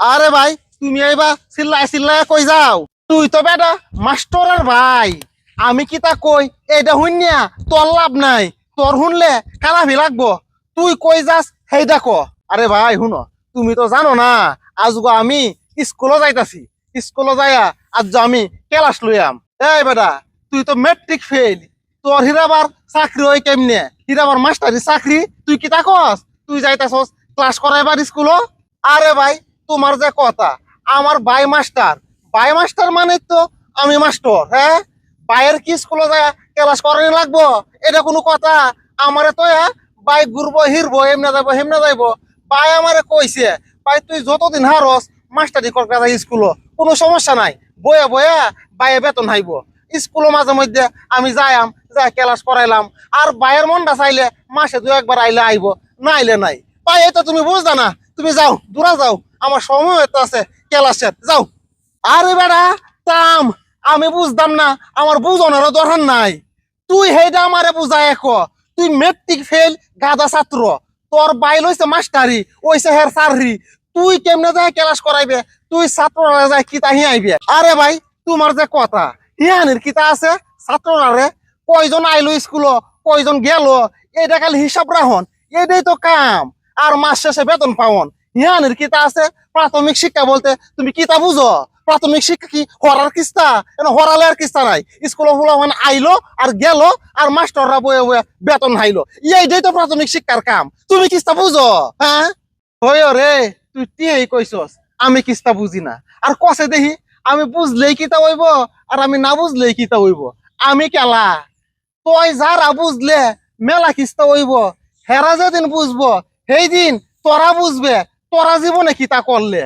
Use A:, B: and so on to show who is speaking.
A: আরে ভাই, তুমি এইবা চিল্লাই চিল্লাই কই যাও? তুই তো বেটা মাস্টরের ভাই। আমি কি তা কই? এইটা শুনিয়া তোর লাভ নাই। তোর শুনলে কালাভি লাগবো। তুই কই যাস সেই দেখো আরে ভাই শুন তুমি তো জানো না আজ গো আমি স্কুলে যাইতাছি। স্কুলে যাইয়া আজ আমি ক্লাস লইয়াম। এই বেটা, তুই তো মেট্রিক ফেল তোর হিরাবার চাকরি হয় কেমনে? হিরাবার মাস্টারি চাকরি? তুই কি তা কস? তুই যাইতাছস ক্লাস করাইবার স্কুল আরে ভাই তোমার যে কথা, আমার বাই মাস্টার। বাই মাস্টার মানে তো আমি মাস্টার হ্যাঁ? বাইয়ের কি স্কুলে যায় ক্লাস করানি লাগবো? এটা কোনো কথা। আমারে তো বাইক ঘুরবো, হিরবো এমনে যাইবো, হেমনে যাইবো। বাই আমারে কইছে ভাই তুই যতদিন হারস, মাস্টারি করতে যাই স্কুল কোনো সমস্যা নাই। বয়ে বয়ে, বাইয়ে বেতন হাইব। স্কুলের মাঝে মধ্যে আমি যাইম যাই ক্লাস করাইলাম। আর বাইয়ের মনটা চাইলে মাসে দু একবার আইলে আইব, না আইলে নাই। ভাই এটা তুমি বুঝদা না। তুমি যাও, দূরা যাও। আমার সময় হতে আছে ক্লাসের যাও। আরে বেড়া তাম আমি বুঝতাম না, আমার বুঝানোর দরকার নাই। তুই হেইটা আমারে বুঝাই এক। তুই মেট্রিক ফেল গাদা ছাত্র। তোর বাইল হইছে মাস্টারি ওইছে হের সাররি তুই কেমনে যায় ক্লাস করাইবে? তুই ছাত্ররা যায় কিতা হি আইবে? আরে ভাই, তোমার যে কথা, হিয়ানির কিতা আছে? ছাত্ররা কয়জন আইলো স্কুল কয়জন গেল? এটা খালি হিসাব রাখুন এটাই তো কাম। আর মাস শেষে বেতন পাওন। হিয়ানির কিতা আছে? প্রাথমিক শিক্ষা বলতে তুমি কিতা বুঝো? প্রাথমিক শিক্ষা কি? হরার কিস্তা? এটা হরালে আর কিস্তা নাই। স্কুলে ফুলা মানে আইলো আর গেল আর মাস্টাররা বয়ে বয়ে বেতন হাইলো। এইটাই তো প্রাথমিক শিক্ষার কাম। তুমি কিস্তা বুঝো? হ্যাঁ? হয় রে, তুই টিয়েই কইছস। আমি কিস্তা বুঝি না। আর কষে দেখি আমি বুঝলেই কিতা হইব আর আমি না বুঝলেই কিতা হইব? আমি কেলা? তুই যারা বুঝলে মেলা কিস্তা হইব, হেরা যেদিন বুঝব সেই দিন তোরা বুঝবে। তোরা জীবনে কিতা করলে?